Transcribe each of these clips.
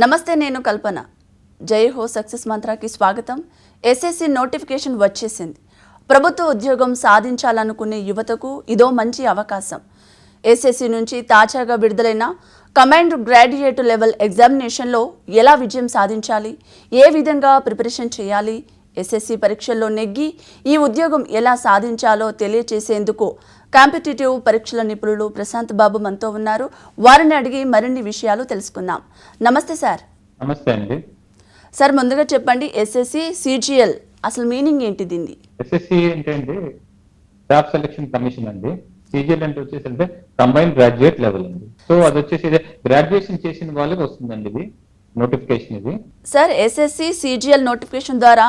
నమస్తే నేను కల్పన. జై హో సక్సెస్ మంత్రాకి స్వాగతం. ఎస్ఎస్సి నోటిఫికేషన్ వచ్చేసింది. ప్రభుత్వ ఉద్యోగం సాధించాలనుకునే యువతకు ఇదో మంచి అవకాశం. ఎస్ఎస్సి నుంచి తాజాగా విడుదలైన కమాండ్ గ్రాడ్యుయేట్ లెవెల్ ఎగ్జామినేషన్లో ఎలా విజయం సాధించాలి? ఏ విధంగా ప్రిపరేషన్ చేయాలి? ఎస్ఎస్సి పరీక్షల్లో నెగ్గి ఈ ఉద్యోగం ఎలా సాధించాలో తెలియచేసేందుకు కాంపిటేటివ్ పరీక్షల నిపుణులు ప్రశాంత్ బాబు మనతో ఉన్నారు. వారిని అడిగి మరిన్ని విషయాలు తెలుసుకుందాం. నమస్తే సార్. నమస్తే అండి. సార్ ముందుగా చెప్పండి ఎస్ఎస్సి సిజిఎల్ అసలు మీనింగ్ ఏంటి దీన్ని ఎస్ఎస్సి అండి స్టాఫ్ సెలక్షన్ కమిషన్ అండి. సిజిఎల్ అంటే వచ్చేసి అంటే కంబైన్ గ్రాడ్యుయేట్ లెవెల్ అండి. సో అది వచ్చేసి గ్రాడ్యుయేషన్ చేసిన వాళ్ళకి వస్తుందండి ఇది. నోటిఫికేషన్ ఇది? సార్ ఎస్ఎస్సి సిజిఎల్ నోటిఫికేషన్ ద్వారా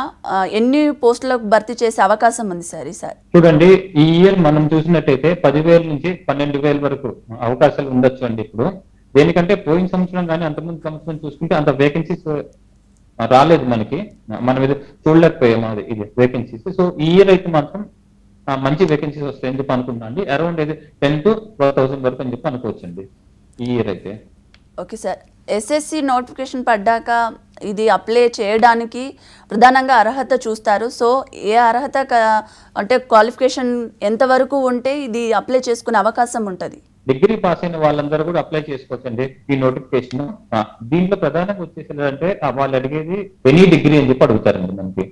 ఎన్ని పోస్టులకు భర్తీ చేసే అవకాశం ఉంది సార్ ఈసారి చూడండి ఈ ఇయర్ మనం చూసినట్టయితే పదివేల నుంచి పన్నెండు వేల వరకు అవకాశాలు ఉండొచ్చు అండి ఇప్పుడు. దేనికంటే పోయిన సంవత్సరం కానీ అంతకుముందు సంవత్సరం చూసుకుంటే అంత వేకెన్సీస్ రాలేదు మనకి. మనం ఇది చూడలేకపోయాం అది ఇది వేకెన్సీస్ సో ఈ ఇయర్ అయితే మాత్రం మంచి వేకెన్సీస్ వస్తాయి ఎందుకు అనుకున్నా అండి. అరౌండ్ ఇది టెన్ టు ట్వెల్వ్ థౌసండ్ వరకు అని చెప్పి అనుకోవచ్చండి. ఈ ఇయర్ అయితే. Okay sir. ఎస్ఎస్సి నోటిఫికేషన్ పడ్డాక ఇది అప్లై చేయడానికి ప్రధానంగా అర్హత చూస్తారు. సో ఏ అర్హత అంటే క్వాలిఫికేషన్ ఎంతవరకు ఉంటే ఇది అప్లై చేసుకునే అవకాశం ఉంటుంది. డిగ్రీ పాస్ అయిన వాళ్ళందరూ కూడా అప్లై చేసుకోవచ్చండి ఈ నోటిఫికేషన్ దీంట్లో ప్రధానంగా వచ్చేసి అంటే వాళ్ళు అడిగేది ఎనీ డిగ్రీ అని చెప్పి అడుగుతారండి మనకి.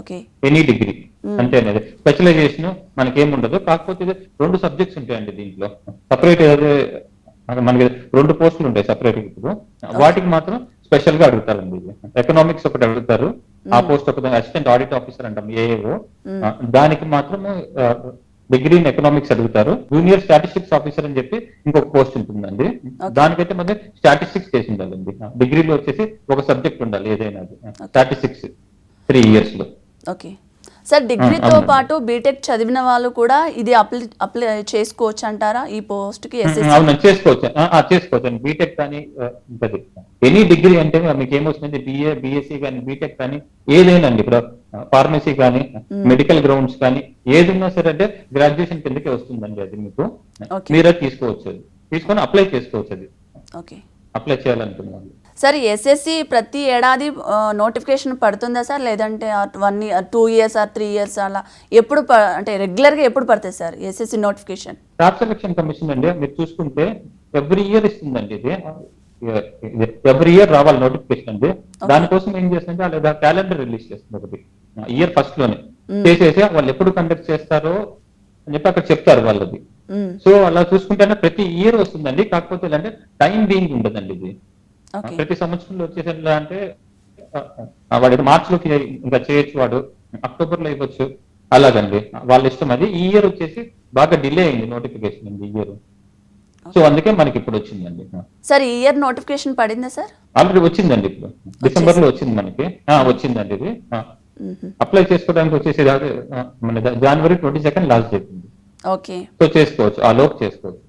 ఓకే. ఎనీ డిగ్రీ అంటే అనేది స్పెషలైజేషన్ మనకేం ఉండదు. కాకపోతే రెండు సబ్జెక్ట్స్ ఉంటాయండి దీంట్లో. సపరేట్ మనకి రెండు పోస్టులు ఉంటాయి సపరేట్ ఇప్పుడు. వాటికి మాత్రం స్పెషల్గా అడుగుతారండి ఇది. ఎకనామిక్స్ ఒకటి అడుగుతారు. ఆ పోస్ట్ ఒకటి అసిస్టెంట్ ఆడిట్ ఆఫీసర్ అంటాం ఏఏఓ దానికి మాత్రం డిగ్రీ ఇన్ ఎకనామిక్స్ అడుగుతారు. జూనియర్ స్టాటిస్టిక్స్ ఆఫీసర్ అని చెప్పి ఇంకొక పోస్ట్ ఉంటుందండి. దానికైతే మన స్టాటిస్టిక్స్ చేసి ఉండాలండి. డిగ్రీలో వచ్చేసి ఒక సబ్జెక్ట్ ఉండాలి ఏదైనా స్టాటిస్టిక్స్ త్రీ ఇయర్స్లో. ఓకే. సార్ డిగ్రీతో. పాటు బీటెక్ చదివిన వాళ్ళు కూడా ఇది అప్లై అప్లై చేసుకోవచ్చు అంటారా? ఈ ఎస్ఎస్సి అవును చేసుకోవచ్చు. చేసుకోవచ్చు. బీటెక్ కానీ ఎనీ డిగ్రీ అంటే మీకు ఏమొస్తుంది బిఏ బిఎస్సి కానీ బీటెక్ కానీ ఏదైనా అండి ఇప్పుడు ఫార్మసీ కానీ మెడికల్ గ్రౌండ్స్ కానీ ఏది ఉన్నా సరే అంటే గ్రాడ్యుయేషన్ కిందకే వస్తుందండి అది మీకు. మీరే తీసుకోవచ్చు తీసుకొని అప్లై చేసుకోవచ్చు అది. అప్లై చేయాలనుకున్నాను సార్ ఎస్ఎస్సి ప్రతి ఏడాది నోటిఫికేషన్ పడుతుందా సార్? లేదంటే one year two years or three years అలా ఎప్పుడు అంటే రెగ్యులర్గా ఎప్పుడు పడుతుంది sir SSC notification? Selection commission అండి మీరు చూసుకుంటే ఎవ్రీ ఇయర్ ఇస్తుందండి ఇది. ఎవ్రీ ఇయర్ రావాలి నోటిఫికేషన్ అండి. దానికోసం ఏం చేస్తుందంటే వాళ్ళ క్యాలెండర్ రిలీజ్ చేస్తుంది ఒకటి ఇయర్ ఫస్ట్లోనే చేసేసి వాళ్ళు ఎప్పుడు కండక్ట్ చేస్తారో అని చెప్పి అక్కడ చెప్తారు వాళ్ళది. సో అలా చూసుకుంటేనే ప్రతి ఇయర్ వస్తుందండి. కాకపోతే ఏంటంటే టైం బీయింగ్ ఉండదండి ఇది. ప్రతి సంవత్సరంలో వచ్చేసి ఎలా అంటే వాడు మార్చ్లోకి ఇంకా చేయొచ్చు వాడు అక్టోబర్లో ఇవ్వచ్చు. అలాగండి. వాళ్ళ ఇష్టం అది. ఈ ఇయర్ వచ్చేసి బాగా డిలే అయింది నోటిఫికేషన్ అండి ఈ ఇయర్. సో అందుకే మనకి ఇప్పుడు వచ్చిందండి. సార్ ఈ ఇయర్ నోటిఫికేషన్ పడిందా సార్? ఆల్రెడీ వచ్చిందండి ఇప్పుడు. డిసెంబర్లో వచ్చింది మనకి. వచ్చిందండి ఇది. అప్లై చేసుకోవడానికి వచ్చేసి మన జనవరి twenty second last date okay. So చేసుకోవచ్చు. ఆ లోపు చేసుకోవచ్చు.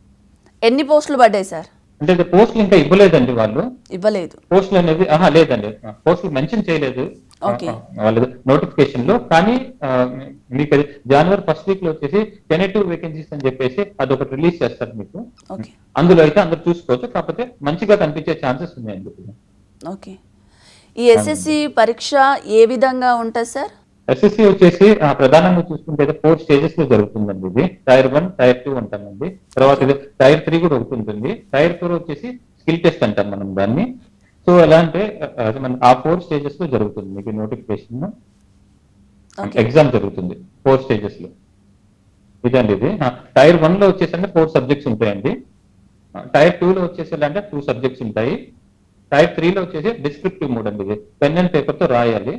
ఎన్ని పోస్టులు పడ్డాయి సార్? అంటే పోస్టులు ఇంకా ఇవ్వలేదండి వాళ్ళు? ఇవ్వలేదు. పోస్టులు అనేది ఆహా లేదండి. పోస్టులు మెన్షన్ చేయలేదు. వాళ్ళ నోటిఫికేషన్లో కానీ మీకు అది జనవరి ఫస్ట్ వీక్లో వచ్చేసి టెనేటివ్ వేకెన్సీస్ అని చెప్పేసి అదొకటి రిలీజ్ చేస్తారు మీకు. ఓకే. అందులో అయితే అందరు చూసుకోవచ్చు. కాకపోతే మంచిగా కనిపించే ఛాన్సెస్ ఉన్నాయండి. ఓకే. ఈ ఎస్ఎస్సి పరీక్ష ఏ విధంగా ఉంటుంది సార్? ఎస్ఎస్సి వచ్చేసి ఆ, ప్రధానంగా చూసుకుంటే ఫోర్ స్టేజెస్లో జరుగుతుందండి ఇది. టైర్ వన్ టైర్ టూ అంటామండి. తర్వాత ఇది టైర్ త్రీ కూడా ఒకటి ఉంటుంది. టైర్ ఫోర్ వచ్చేసి స్కిల్ టెస్ట్ అంటాం మనం దాన్ని. సో ఎలా అంటే ఆ, అది మన ఆ ఫోర్ స్టేజెస్లో జరుగుతుంది మీకు నోటిఫికేషన్ ఎగ్జామ్ జరుగుతుంది ఫోర్ స్టేజెస్లో. ఇదండి ఇది. టైర్ వన్లో వచ్చేసంటే ఫోర్ సబ్జెక్ట్స్ ఉంటాయండి. టైర్ టూ లో వచ్చేసి అంటే టూ సబ్జెక్ట్స్ ఉంటాయి. టైర్ త్రీ లో వచ్చేసి డిస్క్రిప్టివ్ మోడ్ అండి ఇది. పెన్ అండ్ పేపర్తో రాయాలి.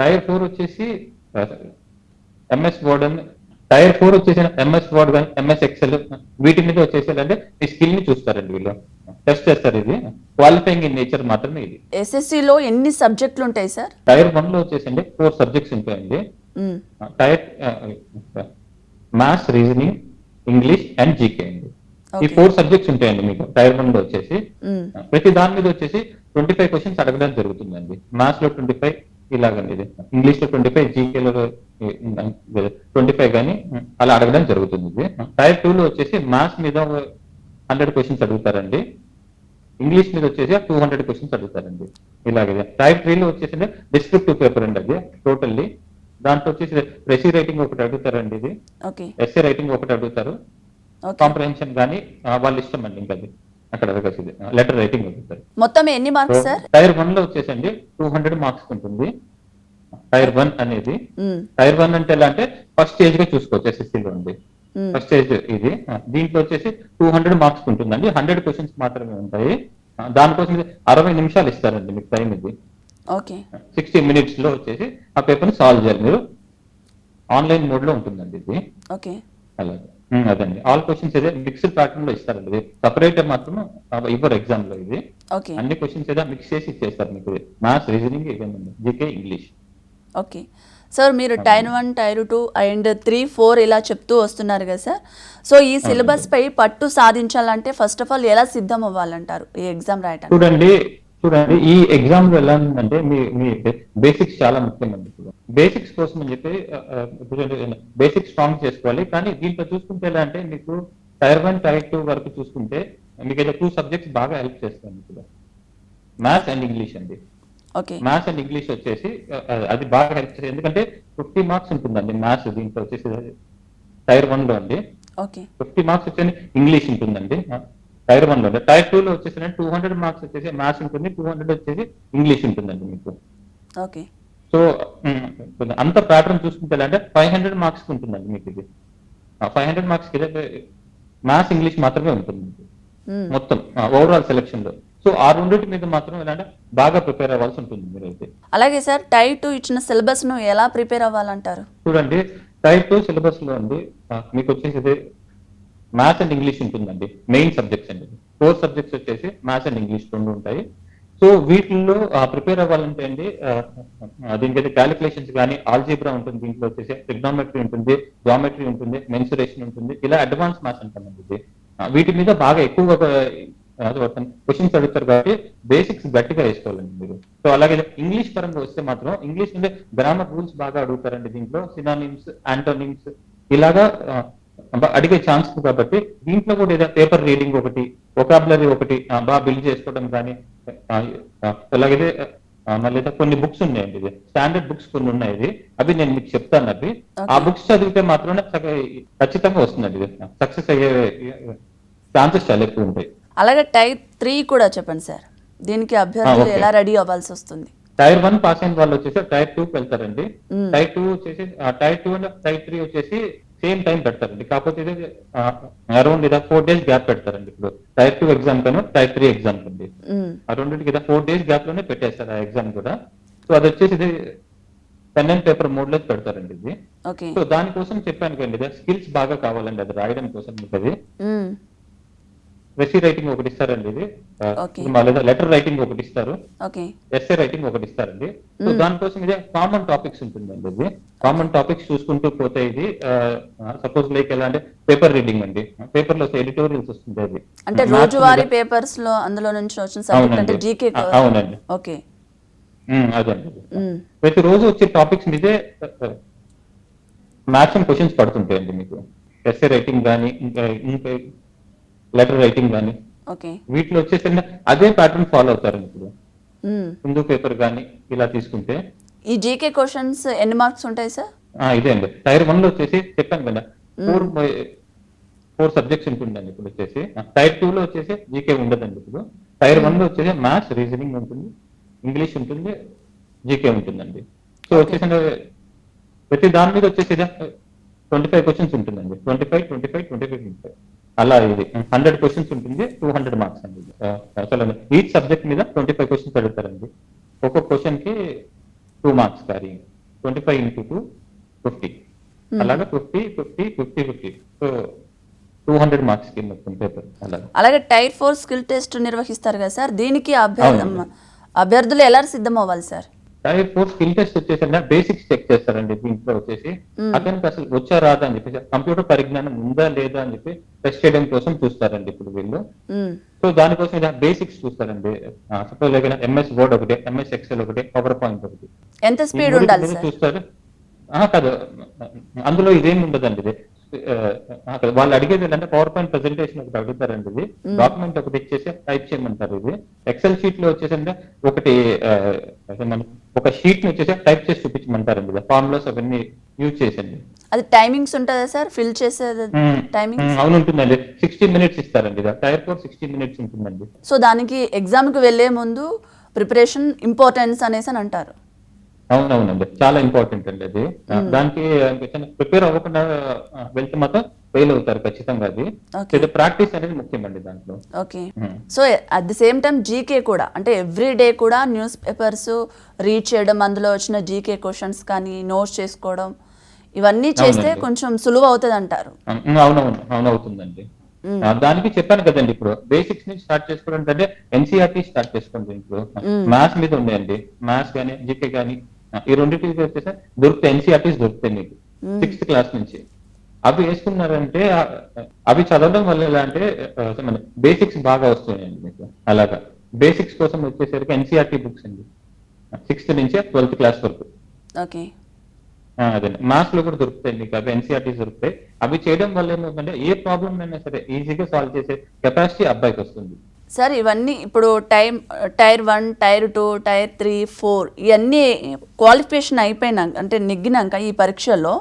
టైర్ ఫోర్ వచ్చేసి ఎంఎస్ వర్డ్ అని టైర్ ఫోర్ వచ్చేసి ఎంఎస్ వర్డ్ కానీ ఎంఎస్ ఎక్సెల్ వీటి మీద వచ్చేసి అంటే ఈ స్కిల్ని చూస్తారండి వీళ్ళు. టెస్ట్ చేస్తారు ఇది. క్వాలిఫైయింగ్ ఇన్ నేచర్ మాత్రమే ఇది. ఎస్ఎస్సిలో ఎన్ని సబ్జెక్టులు ఉంటాయి సార్? టైర్ వన్లో వచ్చేసండి ఫోర్ సబ్జెక్ట్స్ ఉంటాయండి. Tier maths reasoning English and GK అండి. ఈ. ఫోర్ సబ్జెక్ట్స్ ఉంటాయండి మీకు టైర్ వన్లో వచ్చేసి. ప్రతి దాని మీద వచ్చేసి ట్వంటీ ఫైవ్ క్వశ్చన్స్ అడగడం జరుగుతుందండి. మ్యాథ్స్లో ట్వంటీ ఫైవ్ ఇలాగండి ఇది. ఇంగ్లీష్లో ట్వంటీ ఫైవ్ జీకేలో ట్వంటీ ఫైవ్ కానీ అలా అడగడం జరుగుతుంది ఇది. టైర్ టూ లో వచ్చేసి మ్యాథ్స్ మీద హండ్రెడ్ క్వశ్చన్స్ అడుగుతారండి. ఇంగ్లీష్ మీద వచ్చేసి టూ హండ్రెడ్ క్వశ్చన్స్ అడుగుతారండి. ఇలాగే టైప్ త్రీలో వచ్చేసి డిస్క్రిప్టివ్ పేపర్ అండి అది టోటల్లీ దాంట్లో వచ్చేసి ప్రెసీ రైటింగ్ ఒకటి అడుగుతారండి ఇది. ఎస్ఏ రైటింగ్ ఒకటి అడుగుతారు. కాంప్రహెన్షన్ కానీ వాళ్ళ ఇష్టం అండి ఇంకా అక్కడ అడగాల్సింది లెటర్ రైటింగ్ అడుగుతారు మొత్తం ఎన్ని మార్క్స్ సార్ టైర్ వన్లో వచ్చేసండి టూ హండ్రెడ్ మార్క్స్ ఉంటుంది. టైర్ వన్ అనేది. టైర్ వన్ అంటే ఎలా అంటే ఫస్ట్ స్టేజ్గా చూసుకోవచ్చు SSC లో ఉంది. ఫస్ట్ స్టేజ్ ఇది. దీంట్లో వచ్చేసి టూ హండ్రెడ్ మార్క్స్ ఉంటుందండి. హండ్రెడ్ క్వశ్చన్స్ మాత్రమే ఉంటాయి. దానికోసం అరవై నిమిషాలు ఇస్తారండి మీకు టైం ఇది. ఓకే సిక్స్టీ మినిట్స్లో వచ్చేసి ఆ పేపర్ సాల్వ్ చేయాలి మీరు. ఆన్లైన్ మోడ్లో ఉంటుందండి ఇది. ఓకే అలాగే. అదండి. ఆల్ క్వశ్చన్స్ ఇదే మిక్స్డ్ ప్యాటర్న్లో ఇస్తారండి. సపరేట్ మాత్రం ఇవ్వరు ఎగ్జామ్లో ఇది. అన్ని క్వశ్చన్స్ ఏదో మిక్స్ చేసి ఇచ్చేస్తారు మీకు. మ్యాథ్స్ రీజనింగ్ ఇవేనండి జీకే ఇంగ్లీష్ ఓకే. సార్ మీరు tier one tier two and three four ఇలా చెప్తూ వస్తున్నారు కదా సార్ సో ఈ సిలబస్ పై పట్టు సాధించాలంటే ఫస్ట్ ఆఫ్ ఆల్ ఎలా సిద్ధం అవ్వాలంటారు ఈ ఎగ్జామ్ రాయటానికి? చూడండి చూడండి ఈ ఎగ్జామ్ ఎలా ఉందంటే మీ మీ బేసిక్స్ చాలా ముఖ్యమండి ఇప్పుడు. బేసిక్స్ కోసం అని చెప్పి బేసిక్స్ స్ట్రాంగ్ చేసుకోవాలి కానీ దీంట్లో చూసుకుంటే ఎలా అంటే మీకు టైర్ వన్ టైర్ టూ వరకు చూసుకుంటే మీకు అయితే టూ సబ్జెక్ట్స్ బాగా హెల్ప్ చేస్తాయి ఇప్పుడు. మ్యాథ్స్ అండ్ ఇంగ్లీష్ అండి. మ్యాథ్స్ అండ్ ఇంగ్లీష్ వచ్చేసి అది బాగా హెల్ప్ చేస్తుంది ఎందుకంటే ఫిఫ్టీ మార్క్స్ ఉంటుందండి మ్యాథ్స్ దీంట్లో వచ్చేసి టైర్ వన్లో అండి. ఓకే. ఫిఫ్టీ మార్క్స్ వచ్చేసి ఇంగ్లీష్ ఉంటుందండి. టైర్ వన్లో టైర్ టూ లో వచ్చేసి టూ హండ్రెడ్ మార్క్స్ వచ్చేసి మ్యాథ్స్ ఉంటుంది టూ హండ్రెడ్ వచ్చేసి ఇంగ్లీష్ ఉంటుందండి మీకు. ఓకే. సో అంత ప్యాటర్న్ చూసుకుంటే అంటే ఫైవ్ హండ్రెడ్ మార్క్స్ ఉంటుందండి మీకు ఇది. Five hundred marks maths English మాత్రమే ఉంటుంది. మొత్తం ఓవరాల్ సెలెక్షన్లో. సో ఆ రెండింటి మీద మాత్రం ఏంటంటే బాగా ప్రిపేర్ అవ్వాల్సి ఉంటుంది మీరైతే. అలాగే సార్ టైర్ టూ ఇచ్చిన సిలబస్ను ఎలా ప్రిపేర్ అవ్వాలంటారు? చూడండి టైప్ టూ సిలబస్లో అండి మీకు వచ్చేసి మ్యాథ్స్ అండ్ ఇంగ్లీష్ ఉంటుందండి. మెయిన్ సబ్జెక్ట్స్ అండి ఫోర్ సబ్జెక్ట్స్ వచ్చేసి మ్యాథ్స్ అండ్ ఇంగ్లీష్ రెండు ఉంటాయి. సో వీటిల్లో ప్రిపేర్ అవ్వాలంటే అండి దీనికైతే క్యాలిక్యులేషన్స్ కానీ ఆల్జీబ్రా ఉంటుంది దీంట్లో వచ్చేసి ట్రిగ్నోమెట్రీ ఉంటుంది జామెట్రీ ఉంటుంది మెన్సురేషన్ ఉంటుంది. ఇలా అడ్వాన్స్ మ్యాథ్స్ అంటామండి ఇది. వీటి మీద బాగా ఎక్కువగా క్వశ్చన్స్ అడుగుతారు కాబట్టి బేసిక్స్ గట్టిగా వేసుకోవాలండి మీరు. సో అలాగే ఇంగ్లీష్ పరంగా వస్తే మాత్రం ఇంగ్లీష్ అంటే గ్రామర్ రూల్స్ బాగా అడుగుతారండి దీంట్లో. సినానిమ్స్ యాంటోనిమ్స్ ఇలాగా అడిగే ఛాన్స్ కాబట్టి దీంట్లో కూడా ఏదో పేపర్ రీడింగ్ ఒకటి ఒకాబులరీ ఒకటి బాగా బిల్డ్ చేసుకోవడం కానీ అలాగే మళ్ళీ కొన్ని బుక్స్ ఉన్నాయండి ఇది. స్టాండర్డ్ బుక్స్ కొన్ని ఉన్నాయి ఇది. అవి నేను మీకు చెప్తాను అవి. ఆ. బుక్స్ చదివితే మాత్రమే ఖచ్చితంగా వస్తుందండి ఇది. సక్సెస్ అయ్యే ఛాన్సెస్ చాలా ఎక్కువ ఉంటాయి. అలాగే టైర్ త్రీ కూడా చెప్పండి సార్. దీనికి అభ్యర్థులు. ఎలా రెడీ అవ్వాల్సి వస్తుంది? టైర్ వన్ పాస్ అయిన వాళ్ళు వచ్చేసి టైర్ టూ కి వెళ్తారండి. టైర్ టూ వచ్చేసి tier two and tier three వచ్చేసి సేమ్ టైం పెడతారండి. కాకపోతే ఇది అరౌండ్ ఇదా ఫోర్ డేస్ గ్యాప్ పెడతారండి ఇప్పుడు. టైర్ టూ ఎగ్జామ్ కను టైర్ త్రీ ఎగ్జామ్ మ్మ్. ఆ రెండింటికి ఇదా ఫోర్ డేస్ గ్యాప్లోనే పెట్టేస్తారు ఆ ఎగ్జామ్ కూడా. సో అది వచ్చేసి ఇది పెన్ అండ్ పేపర్ మోడ్లో పెడతారండి ఇది. సో దానికోసం చెప్పాను కండి ఇది స్కిల్స్ బాగా కావాలండి అది రాయడం కోసం మీకు అది రెసీ రైటింగ్ ఒకటి ఇస్తారండి ఇది. లేదా లెటర్ రైటింగ్ ఒకటి ఇస్తారు. ఎస్ఏ రైటింగ్ ఒకటి ఇస్తారండి. సో దానికోసం ఇదే కామన్ టాపిక్స్ ఉంటుందండి ఇది. కామన్ టాపిక్స్ చూసుకుంటూ పోతే ఇది సపోజ్ లైక్ ఎలా అంటే పేపర్ రీడింగ్ అండి. పేపర్లో ఎడిటోరియల్స్ వస్తుంది అది అంటే రోజువారీ పేపర్స్లో అందులో నుంచి వచ్చిన సబ్జెక్ట్ అంటే. జీకే అవునండి. ఓకే అదండి. ప్రతి రోజు వచ్చే టాపిక్స్ మీదే మ్యాథ్స్ క్వశ్చన్స్ పడుతుంటాయండి మీకు. ఎస్ఏ రైటింగ్ కానీ ఇంకా ఇంకా లెటర్ రైటింగ్ కానీ వీటిలో వచ్చేసి అదే ప్యాటర్న్ ఫాలో అవుతారండి ఇప్పుడు. హిందూ పేపర్ కానీ ఇలా తీసుకుంటే. ఈ జీకే క్వశ్చన్స్ ఎన్ని మార్క్స్ ఉంటాయి సార్? ఇదే అండి. టైర్ వన్లో వచ్చేసి చెప్పాను కదా ఫోర్ ఫోర్ సబ్జెక్ట్స్ ఉంటుందండి ఇప్పుడు వచ్చేసి. టైర్ టూ లో వచ్చేసి జీకే ఉండదండి ఇప్పుడు. టైర్ వన్లో వచ్చేసి మ్యాథ్స్ రీజనింగ్ ఉంటుంది ఇంగ్లీష్ ఉంటుంది జీకే ఉంటుందండి. సో వచ్చేసి ప్రతి దాని మీద వచ్చేసి ట్వంటీ ఫైవ్ క్వశ్చన్స్ ఉంటుందండి. Twenty five twenty five twenty five twenty five. అలా ఇది. హండ్రెడ్ క్వశ్చన్స్ ఉంటుంది టూ హండ్రెడ్ మార్క్స్ అండి అసలు ఈచ్ సబ్జెక్ట్ మీద ట్వంటీ ఫైవ్ క్వశ్చన్స్ అడుగుతారండి. ఒక్కొక్క క్వశ్చన్కి two marks carry. Twenty five into two fifty. అలాగా fifty fifty fifty fifty. So two hundred మార్క్స్కి మొత్తం పేపర్. అలాగా. టైర్ ఫోర్ స్కిల్ టెస్ట్ నిర్వహిస్తారు కదా సార్? దీనికి. అభ్యర్థులు ఎలా సిద్ధం అవ్వాలి sir? Tier four skill test వచ్చేసి బేసిక్స్ చెక్ చేస్తారండి దీంట్లో వచ్చేసి. అతనికి అసలు వచ్చా రాదా అని చెప్పేసి కంప్యూటర్ పరిజ్ఞానం ఉందా లేదా అని చెప్పి టెస్ట్ చేయడం కోసం చూస్తారండి ఇప్పుడు వీళ్ళు. సో దానికోసం ఇలా బేసిక్స్ చూస్తారండి. సపోజ్ ఎంఎస్ వర్డ్ ఒకటి ఎంఎస్ ఎక్సెల్ ఒకటి పవర్ పాయింట్ ఒకటి ఎంత స్పీడ్ ఉండాలి చూస్తారు. ఆ, కాదు. అందులో ఇదేం ఉండదండి. ఇది అక్కడ వాళ్ళు అడిగేది ఏంటంటే పవర్ పాయింట్ ప్రెజెంటేషన్ ఒకటి అడుగుతారండి ఇది. డాక్యుమెంట్ ఒకటి ఇచ్చేసి టైప్ చేయమంటారు ఇది. ఎక్సెల్ షీట్లో వచ్చేసి అంటే ఒకటి ఒక షీట్ని వచ్చేసి టైప్ చేసి చూపించమంటారండి. ఫార్ములాస్ అవన్నీ యూజ్ చేసండి అది టైమింగ్స్ ఉంటుందా సార్? ఫిల్ చేసేది టైమింగ్ అవును ఉంటుందండి. సిక్స్టీ మినిట్స్ ఇస్తారండి టైర్ ఫోర్ సిక్స్టీ మినిట్స్ ఉంటుందండి. సో దానికి ఎగ్జామ్కి వెళ్ళే ముందు ప్రిపరేషన్ ఇంపార్టెన్స్ అనేసి అని అంటారు. అవునవునండి. చాలా ఇంపార్టెంట్ అండి అది. దానికి ప్రిపేర్ అవ్వకుండా వెళ్తే మాత్రం ఫెయిల్ అవుతారు ఖచ్చితంగా అది. ప్రాక్టీస్ అనేది ముఖ్యమండి దాంట్లో. Okay. So at the same time GK కూడా అంటే ఎవ్రీ డే కూడా న్యూస్ పేపర్స్ రీడ్ చేయడం అందులో వచ్చిన జీకే క్వశ్చన్స్ కానీ నోట్స్ చేసుకోవడం ఇవన్నీ చేస్తే. కొంచెం సులువు అవుతుంది అంటారు అవునవును. అవునవుతుందండి ఆ, దానికి చెప్పాను కదండి ఇప్పుడు. బేసిక్స్ నుంచి స్టార్ట్ చేసుకోవడం అంటే ఎన్సీఆర్టీ స్టార్ట్ చేసుకోండి ఇప్పుడు. మ్యాథ్స్ మీద ఉండేయండి మ్యాథ్స్ కానీ జీకే కానీ ఈ రెండింటికి వచ్చేసి దొరుకుతాయి ఎన్సీఆర్టీస్ దొరుకుతాయి మీకు. సిక్స్త్ క్లాస్ నుంచి. అవి వేసుకున్నారంటే అవి చదవడం వల్ల ఎలా అంటే బేసిక్స్ బాగా వస్తున్నాయండి మీకు. అలాగా. బేసిక్స్ కోసం వచ్చేసరికి ఎన్సీఆర్టీ బుక్స్ అండి. సిక్స్త్ నుంచి ట్వెల్త్ క్లాస్ వరకు. ఓకే. అదే మ్యాథ్స్లో కూడా దొరుకుతాయి మీకు. అవి ఎన్సీఆర్టీ దొరుకుతాయి. అవి చేయడం వల్ల ఏమవుతుందంటే ఏ ప్రాబ్లమ్ అయినా సరే ఈజీగా సాల్వ్ చేసే కెపాసిటీ అబ్బాయికి వస్తుంది. సార్ ఇవన్నీ ఇప్పుడు time tier one tier two tier three four ఇవన్నీ క్వాలిఫికేషన్ అయిపోయినాక అంటే నెగ్గినాక ఈ పరీక్షల్లో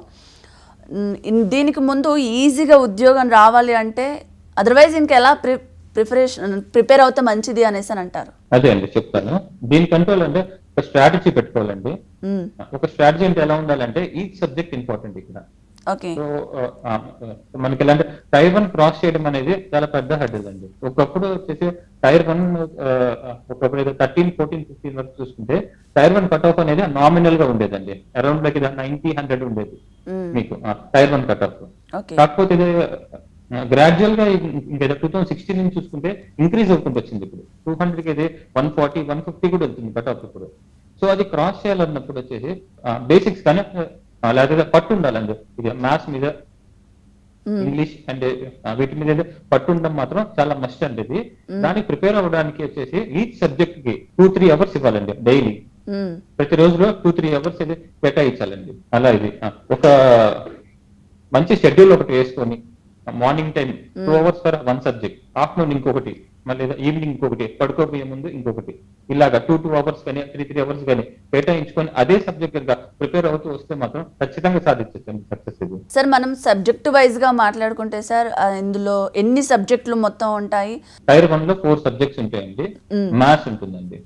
దీనికి ముందు ఈజీగా ఉద్యోగం రావాలి అంటే అదర్వైజ్ ఇంకెలా ప్రి ప్రిపరేషన్ ప్రిపేర్ అవుతే మంచిది అనేసి అని అంటారు. అదే అండి చెప్తాను. దీనికంటూ అంటే ఒక స్ట్రాటజీ పెట్టుకోవాలండి. ఒక స్ట్రాటజీ అంటే ఎలా ఉండాలంటే ఈ సబ్జెక్ట్ ఇంపార్టెంట్ ఇక్కడ. సో మనకి ఎలాంటి టైర్ వన్ క్రాస్ చేయడం అనేది చాలా పెద్ద హెడ్డల్ అండి. ఒకప్పుడు వచ్చేసి టైర్ వన్ ఒకప్పుడు ఏదో థర్టీన్ ఫోర్టీన్ ఫిఫ్టీన్ వరకు చూసుకుంటే టైర్ వన్ కట్ ఆఫ్ అనేది నామినల్గా ఉండేదండి. అరౌండ్ లైక్ నైన్టీ హండ్రెడ్ ఉండేది మీకు టైర్ వన్ కట్ ఆఫ్. కాకపోతే గ్రాడ్యువల్గా ఇంకా టూ థౌసండ్ సిక్స్టీన్ నుంచి చూసుకుంటే ఇంక్రీజ్ అవుకుంటూ వచ్చింది ఇప్పుడు. టూ హండ్రెడ్కి ఇది వన్ ఫార్టీ వన్ ఫిఫ్టీ కూడా వెళ్తుంది కట్ ఆఫ్ ఇప్పుడు. సో అది క్రాస్ చేయాలన్నప్పుడు వచ్చేసి బేసిక్స్ కానీ ఆ, లేకపోతే పట్టు ఉండాలండి ఇది మ్యాథ్స్ మీద ఇంగ్లీష్ అండ్ వీటి మీద పట్టు ఉండడం మాత్రం చాలా మస్ట్ అండి ఇది. దానికి ప్రిపేర్ అవ్వడానికి వచ్చేసి ఈచ్ సబ్జెక్ట్కి టూ త్రీ అవర్స్ ఇవ్వాలండి డైలీ ప్రతి రోజులో టూ త్రీ అవర్స్ ఇది కేటాయించాలండి. అలా ఇది. ఒక మంచి షెడ్యూల్ ఒకటి వేసుకొని morning time two hours for one subject afternoon ఇంకొకటి మళ్ళీ ఈవినింగ్ ఇంకొకటి పడుకోబోయే ముందు ఇంకొకటి. ఇలాగా టూ టూ అవర్స్ కానీ త్రీ త్రీ అవర్స్ కానీ కేటాయించుకొని అదే సబ్జెక్ట్గా ప్రిపేర్ అవుతూ వస్తే మాత్రం ఖచ్చితంగా సాధించండి సక్సెస్ ఇది. సార్ మనం సబ్జెక్ట్ వైజ్గా మాట్లాడుకుంటే సార్ ఇందులో ఎన్ని సబ్జెక్టులు మొత్తం ఉంటాయి? టైర్ వన్లో ఫోర్ సబ్జెక్ట్స్ ఉంటాయండి. మ్యాథ్స్ ఉంటుందండి.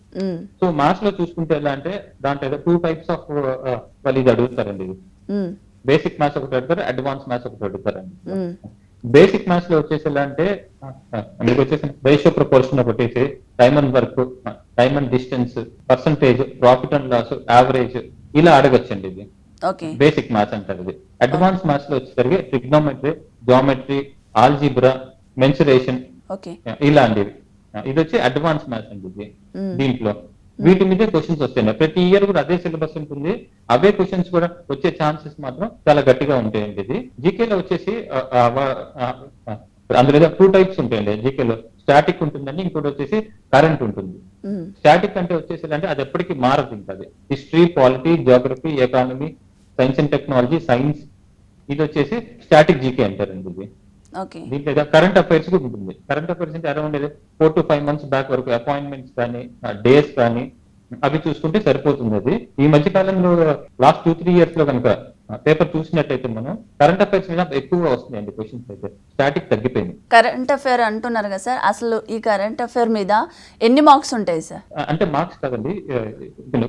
సో మ్యాథ్స్లో చూసుకుంటే ఎలా అంటే దాంట్లో టూ టైప్స్ ఆఫ్ వాళ్ళు ఇది అడుగుతారండి. బేసిక్ మ్యాథ్స్ ఒకటి అడుగుతారు అడ్వాన్స్ మ్యాథ్స్ ఒకటి అడుగుతారండి. బేసిక్ మ్యాథ్స్లో వచ్చేసి ఎలా అంటే మీకు వచ్చేసి రేషియో ప్రపోర్షన్ ఒకటి time and work time and distance percentage profit and loss average ఇలా అడగచ్చండి ఇది. బేసిక్ మ్యాథ్స్ అంటారు ఇది. అడ్వాన్స్ మ్యాథ్స్లో వచ్చేసరికి ట్రిగ్నోమెట్రీ జామెట్రీ ఆల్జీబ్రా మెన్సురేషన్ ఇలాంటివి. ఆ, ఇది వచ్చి అడ్వాన్స్ మ్యాథ్స్ అండి ఇది దీంట్లో. వీటి మీద క్వశ్చన్స్ వస్తాయి. ప్రతి ఇయర్ కూడా అదే సిలబస్ ఉంటుంది. అవే క్వశ్చన్స్ కూడా వచ్చే ఛాన్సెస్ మాత్రం చాలా గట్టిగా ఉంటాయండి ఇది. జీకేలో వచ్చేసి అందులో టూ టైప్స్ ఉంటాయండి. జీకేలో స్టాటిక్ ఉంటుందండి ఇంకోటి వచ్చేసి కరెంట్ ఉంటుంది. స్టాటిక్ అంటే వచ్చేసి అంటే అది ఎప్పటికీ మారదు ఇంకా అది. History polity geography economy science and technology science ఇది వచ్చేసి స్టాటిక్ జీకే అంటారండి ఇది. దీంట్లో కరెంట్ అఫైర్స్ కూడా ఉంటుంది. కరెంట్ అఫైర్స్ అంటే around four to five months back వరకు అపాయింట్మెంట్స్ కానీ డేస్ కానీ అవి చూసుకుంటే సరిపోతుంది అది. ఈ మధ్య కాలంలో లాస్ట్ టూ త్రీ ఇయర్స్లో కనుక పేపర్ చూసినట్టయితే మనం కరెంట్ అఫైర్స్ మీద ఎక్కువగా వస్తున్నాయండి క్వశ్చన్స్ అయితే. స్టాటిక్ తగ్గిపోయింది. కరెంట్ అఫేర్ అంటున్నారు కదా సార్. అసలు ఈ కరెంట్ అఫేర్ మీద ఎన్ని మార్క్స్ ఉంటాయి సార్? అంటే మార్క్స్ కాదండి.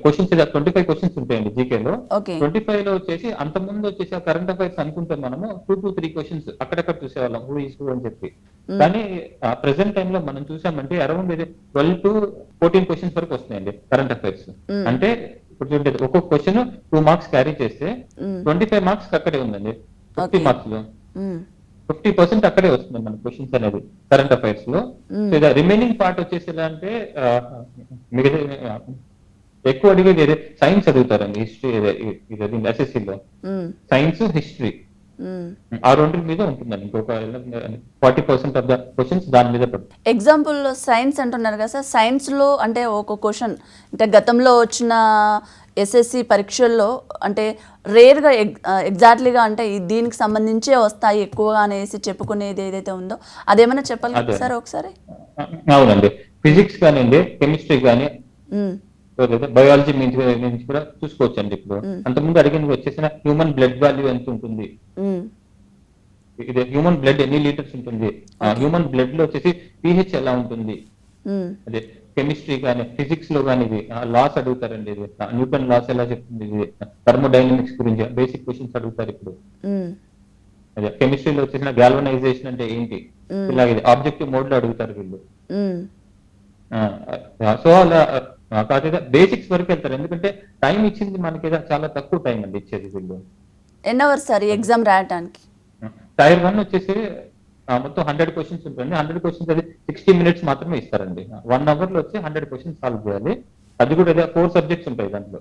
క్వశ్చన్స్ ట్వంటీ ఫైవ్ క్వశ్చన్స్ ఉంటాయండి జీకేలో ట్వంటీ ఫైవ్లో వచ్చేసి అంత ముందు వచ్చేసి కరెంట్ అఫైర్స్ అనుకుంటే మనము టూ టూ త్రీ క్వశ్చన్స్ అక్కడక్కడ చూసేవాళ్ళం. హూ ఈస్ అని చెప్పి. కానీ ప్రెసెంట్ టైం లో మనం చూసామంటే around twelve to fourteen questions వరకు వస్తున్నాయండి కరెంట్ అఫైర్స్ Mm. అంటే ఇప్పుడు చూడండి ఒక్కొక్క క్వశ్చన్ టూ మార్క్స్ క్యారీ చేస్తే. ట్వంటీ ఫైవ్ మార్క్స్ అక్కడే ఉందండి. ఫిఫ్టీ. మార్క్స్లో. ఫిఫ్టీ పర్సెంట్ అక్కడే వస్తుంది మన క్వశ్చన్స్ అనేది కరెంట్ అఫైర్స్లో. రిమైనింగ్ పార్ట్ వచ్చేసి ఎలా అంటే మిగతా ఎక్కువ అడిగేది సైన్స్ అడుగుతారండి హిస్టరీ ఇది ఎస్ఎస్సి లో. మ్, సైన్స్ హిస్టరీ. ఆ రెండింటి మీద ఉంటుందండి. ఇంకొక forty percent of the questions దాని మీద పడుతుంది. ఎగ్జాంపుల్ సైన్స్ అంటున్నారు కదా సార్. సైన్స్లో అంటే ఒక క్వశ్చన్ అంటే గతంలో వచ్చిన ఎస్ఎస్సి పరీక్షల్లో అంటే రేర్గా ఎగ్ ఎగ్జాక్ట్లీగా అంటే దీనికి సంబంధించే వస్తాయి ఎక్కువగా అనేసి చెప్పుకునేది ఏదైతే ఉందో. అదేమైనా చెప్పాలి. సార్ ఒకసారి? అవునండి. ఫిజిక్స్ కానివ్వండి కెమిస్ట్రీ కానీ మ్మ్. బయాలజీ నుంచి నుంచి కూడా చూసుకోవచ్చు అండి ఇప్పుడు అంతకుముందు అడిగిన వచ్చేసిన హ్యూమన్ బ్లడ్ వాల్యూ ఎంత ఉంటుంది. ఇది హ్యూమన్ బ్లడ్ ఎన్ని లీటర్స్ ఉంటుంది? హ్యూమన్ బ్లడ్లో వచ్చేసి పిహెచ్ ఎలా ఉంటుంది. అదే కెమిస్ట్రీ కానీ ఫిజిక్స్లో కానీ ఇది లాస్ అడుగుతారండి ఇది. న్యూటన్ లాస్ ఎలా చెప్తుంది ఇది? థర్మోడైనమిక్స్ గురించి బేసిక్ క్వశ్చన్స్ అడుగుతారు ఇప్పుడు. అదే కెమిస్ట్రీలో వచ్చేసిన గ్యాల్వనైజేషన్ అంటే ఏంటి? ఇలా ఇది ఆబ్జెక్టివ్ మోడ్లో అడుగుతారు వీళ్ళు. సో అలా కాకపోతే బేసిక్స్ వరకు వెళ్తారు. ఎందుకంటే టైం ఇచ్చింది మనకి చాలా తక్కువ టైం అండి ఇచ్చేది వీళ్ళు. ఎన్ని అవర్స్ సార్ ఎగ్జామ్ రాయటానికి. టైర్ వన్ వచ్చేసి మొత్తం హండ్రెడ్ క్వశ్చన్స్ ఉంటుంది హండ్రెడ్ క్వశ్చన్స్ అది సిక్స్టీ మినిట్స్ మాత్రమే ఇస్తారండి. వన్ అవర్లో వచ్చి హండ్రెడ్ క్వశ్చన్స్ సాల్వ్ చేయాలి. అది కూడా ఏదో ఫోర్ సబ్జెక్ట్స్ ఉంటాయి దాంట్లో.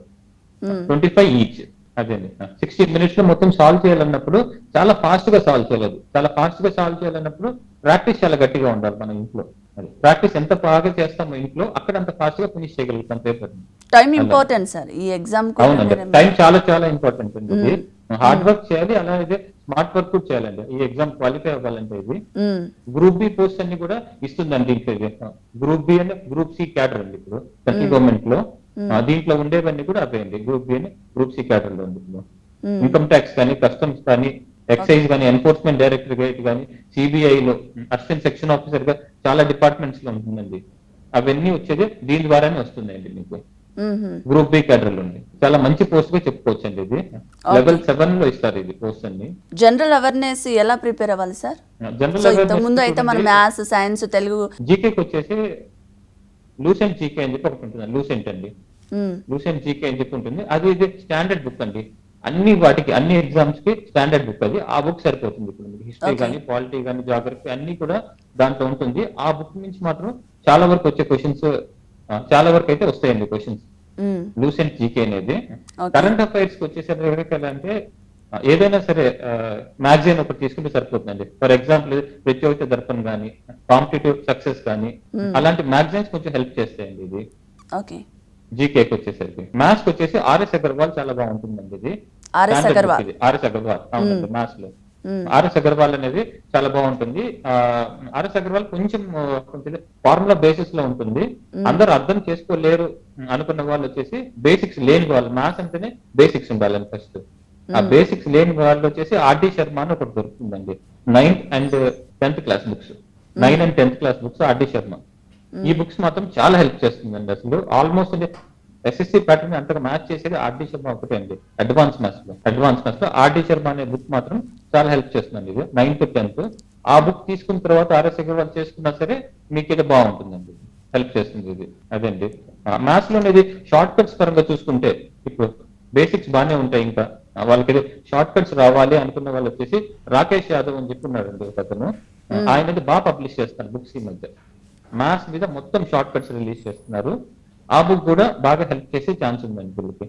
ట్వంటీ ఫైవ్ ఈచ్ అదే సిక్స్టీ మినిట్స్లో మొత్తం సాల్వ్ చేయాలన్నప్పుడు చాలా ఫాస్ట్గా సాల్వ్ చేయలేదు చాలా ఫాస్ట్గా సాల్వ్ చేయాలన్నప్పుడు ప్రాక్టీస్ చాలా గట్టిగా ఉండాలి మన ఇంట్లో. అది. ప్రాక్టీస్ ఎంత బాగా చేస్తామో ఇంట్లో అక్కడ అంత ఫాస్ట్గా ఫినిష్ చేయగలుగుతాం పేపర్ టైం ఇంపార్టెంట్ సార్ ఈ ఎగ్జామ్ అవునండి. టైం చాలా చాలా ఇంపార్టెంట్ అండి ఇది. హార్డ్ వర్క్ చేయాలి అలాగే స్మార్ట్ వర్క్ కూడా చేయాలండి. ఈ ఎగ్జామ్ క్వాలిఫై అవ్వాలంటే ఇది. గ్రూప్ బి పోస్ట్ అన్ని కూడా ఇస్తుందండి ఇది. గ్రూప్ బి అంటే గ్రూప్ సి క్యాడర్ అండి ఇప్పుడు సెంట్రల్ గవర్నమెంట్లో. ఆ, దీంట్లో ఉండేవన్నీ కూడా అవే అండి. గ్రూప్ బి అని గ్రూప్ సి క్యాడర్లో ఉంది ఇన్కమ్ ట్యాక్స్ కానీ కస్టమ్స్ కానీ ఎక్సైజ్ కానీ ఎన్ఫోర్స్మెంట్ డైరెక్టరేట్ కానీ సిబిఐ లో అసిస్టెంట్ సెక్షన్ ఆఫీసర్గా చాలా డిపార్ట్మెంట్స్లో ఉంటుందండి. అవన్నీ వచ్చేది దీని ద్వారానే వస్తుందండి మీకు. గ్రూప్ బి క్యాడర్ ఉంది చాలా మంచి పోస్ట్గా చెప్పుకోవచ్చు అండి ఇది లెవెల్ సెవెన్లో ఇస్తారు ఇది పోస్ట్ అండి. జనరల్ అవేర్నెస్ ఎలా ప్రిపేర్ అవ్వాలి సార్? జనరల్ ముందు అయితే మన మ్యాథ్స్ సైన్స్ తెలుగు జీకేకి వచ్చేసి లూసెంట్ జీకే అని చెప్పి ఒకటి ఉంటుంది లూసెంట్ అండి. లూసెంట్ జీకే అని చెప్పి ఉంటుంది. అది ఇది స్టాండర్డ్ బుక్ అండి. అన్ని వాటికి అన్ని ఎగ్జామ్స్కి స్టాండర్డ్ బుక్ అది. ఆ బుక్ సరిపోతుంది ఇప్పుడు మీకు. హిస్టరీ. కానీ పాలిటీ కానీ జాగ్రఫీ అన్ని కూడా దాంట్లో ఉంటుంది. ఆ బుక్ నుంచి మాత్రం చాలా వరకు వచ్చే క్వశ్చన్స్ చాలా వరకు అయితే వస్తాయండి క్వశ్చన్స్. లూసెంట్ జీకే అనేది. కరెంట్ అఫైర్స్కి వచ్చేసరికి అంటే ఏదైనా సరే మ్యాగజైన్ ఒకటి తీసుకుంటే సరిపోతుందండి. ఫర్ ఎగ్జాంపుల్ ప్రత్యేక దర్పణ్ కానీ కాంపిటేటివ్ సక్సెస్ కానీ అలాంటి మ్యాగజైన్స్ కొంచెం హెల్ప్ చేస్తాయండి ఇది. జీకేకి వచ్చేసరికి. మ్యాథ్స్ వచ్చేసి ఆర్ఎస్ అగర్వాల్ చాలా బాగుంటుందండి ఇది. ఆర్ఎస్ అగర్వాల్. ఆర్ఎస్ అగర్వాల్. మ్యాథ్స్లో. ఆర్ఎస్ అగర్వాల్ అనేది చాలా బాగుంటుంది. ఆ, ఆర్ఎస్ అగర్వాల్ కొంచెం ఫార్ములా బేసిస్లో ఉంటుంది అందరూ అర్థం చేసుకోలేరు అనుకున్న వాళ్ళు వచ్చేసి బేసిక్స్ లేని వాళ్ళు మ్యాథ్స్ అంటేనే బేసిక్స్ ఉండాలని ఫస్ట్. ఆ బేసిక్స్ లేని వాళ్ళు వచ్చేసి ఆర్డి శర్మ అని ఒకటి దొరుకుతుందండి. Ninth and tenth class books. Nine and tenth class books RD Sharma. ఈ బుక్స్ మాత్రం చాలా హెల్ప్ చేస్తుందండి అసలు. ఆల్మోస్ట్ ఎస్ఎస్సి ప్యాటర్న్ అంతగా మ్యాచ్ చేసేది ఆర్డి శర్మ ఒకటే అండి. అడ్వాన్స్ మ్యాథ్స్లో. అడ్వాన్స్ మ్యాథ్స్లో ఆర్డి శర్మ అనే బుక్ మాత్రం చాలా హెల్ప్ చేస్తుందండి ఇది. నైన్త్ టెన్త్ ఆ బుక్ తీసుకున్న తర్వాత ఆర్ఎస్ అగర్వాల్ చేసుకున్నా సరే మీకు ఇది బాగుంటుందండి. హెల్ప్ చేస్తుంది ఇది. అదండి. మ్యాథ్స్లో అనేది షార్ట్ కట్స్ పరంగా చూసుకుంటే ఇప్పుడు బేసిక్స్ బాగానే ఉంటాయి ఇంకా. వాళ్ళకి షార్ట్ కట్స్ రావాలి అనుకున్న వాళ్ళు వచ్చేసి రాకేష్ యాదవ్ అని చెప్పి ఉన్నాడండి అతను. ఆయన బాగా పబ్లిష్ చేస్తారు బుక్స్ ఈ మధ్య. మ్యాథ్స్ మీద మొత్తం షార్ట్ కట్స్ రిలీజ్ చేస్తున్నారు. ఆ బుక్ కూడా బాగా హెల్ప్ చేసే ఛాన్స్ ఉందండి వీళ్ళకి